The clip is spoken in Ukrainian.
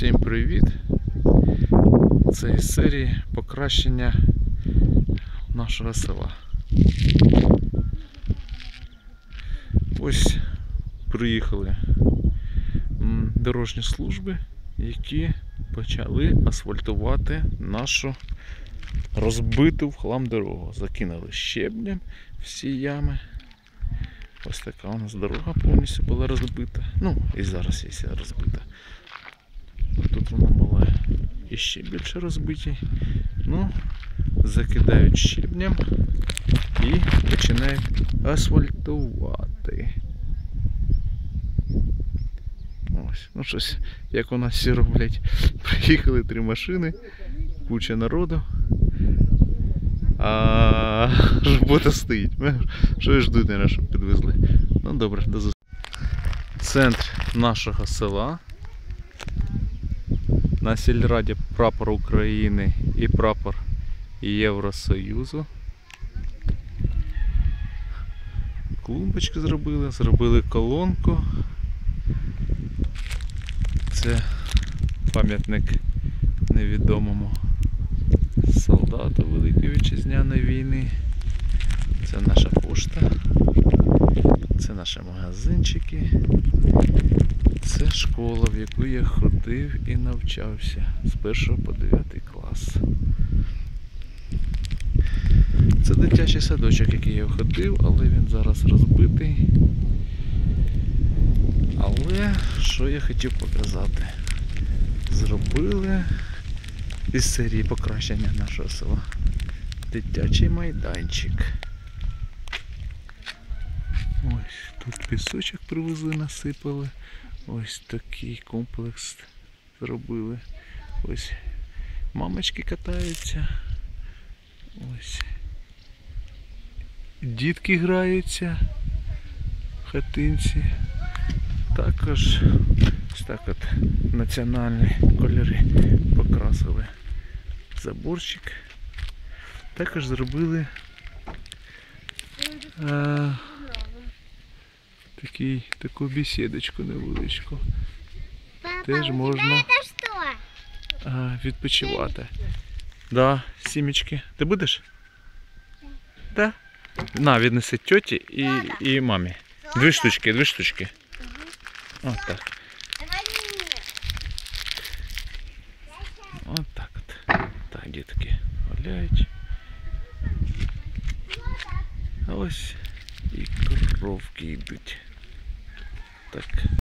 Всім привіт! Це із серії покращення нашого села. Ось приїхали дорожні служби, які почали асфальтувати нашу розбиту в хлам дорогу. Закинули щебнем всі ями. Ось така у нас дорога повністю була розбита. Ну, і зараз є розбита. Тут вона була і ще більше розбиті. Ну, закидають щебнем і починають асфальтувати. Ось, ну щось, як у нас всі роблять. Приїхали три машини, куча народу. А робота стоїть. Що ж ждуть, наверное, щоб підвезли. Ну добре, до зустрічі. Центр нашого села. На сільраді прапор України і прапор Євросоюзу. Клумбочки зробили, зробили колонку. Це пам'ятник невідомому солдату Великої Вітчизняної війни. Це наша пошта. Це наші магазинчики. Це школа, в яку я ходив і навчався з 1 по 9 клас. Це дитячий садочок, який я ходив, але він зараз розбитий. Але що я хотів показати? Зробили із серії покращення нашого села. Дитячий майданчик. Ось тут пісочок привезли, насипали. Ось такий комплекс зробили. Ось мамочки катаються. Ось. Дітки граються в хатинці. Також ось так от національні кольори покрасили заборчик. Також зробили а, такий, таку бесідочку невеличку. Папа, Теж можна. А, відпочивати. Да, сімечки. Ти будеш? Да. На, віднеси тьоті і, і мамі. Дві штучки, дві штучки. От так. От так от. Так, дітки гуляють. А ось і коровки йдуть. Так.